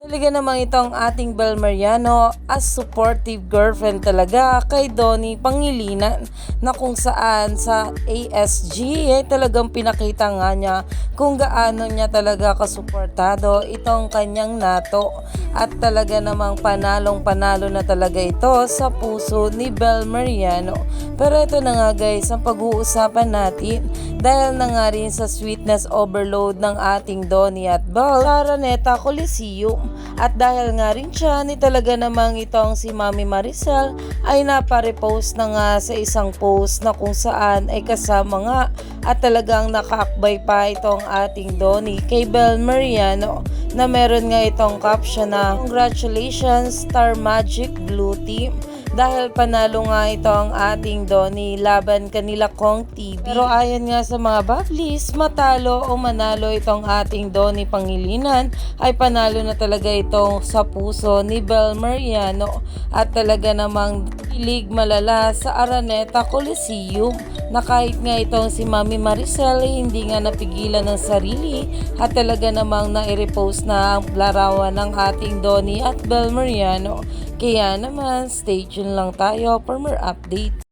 Talaga namang itong ating Bel Mariano as supportive girlfriend talaga kay Donnie Pangilinan na kung saan sa ASG ay talagang pinakita nga niya kung gaano niya talaga kasuportado itong kanyang nato at talaga namang panalong panalo na talaga ito sa puso ni Bel Mariano. Pero ito na nga guys ang pag-uusapan natin dahil na nga rin sa sweetness overload ng ating Donnie at Belle sa Araneta Coliseum. At dahil nga rin siya ni talaga namang itong si Mami Maricel ay naparepost na nga sa isang post na kung saan ay kasama nga at talagang nakaakbay pa itong ating Donnie kay Belle Mariano na meron nga itong caption na Congratulations Star Magic Blue Team dahil panalo nga ito ang ating Donnie laban kanila Kong TV. Pero ayon nga sa mga Bavlis, matalo o manalo itong ating Donnie Pangilinan ay panalo na talaga itong sa puso ni Bel Mariano at talaga namang pilig malala sa Araneta Coliseum na kahit nga itong si Mami Maricel hindi nga napigilan ng sarili at talaga namang nai-repost na ang larawan ng ating Donnie at Bel Mariano. Kaya naman, stay tuned lang tayo for more updates.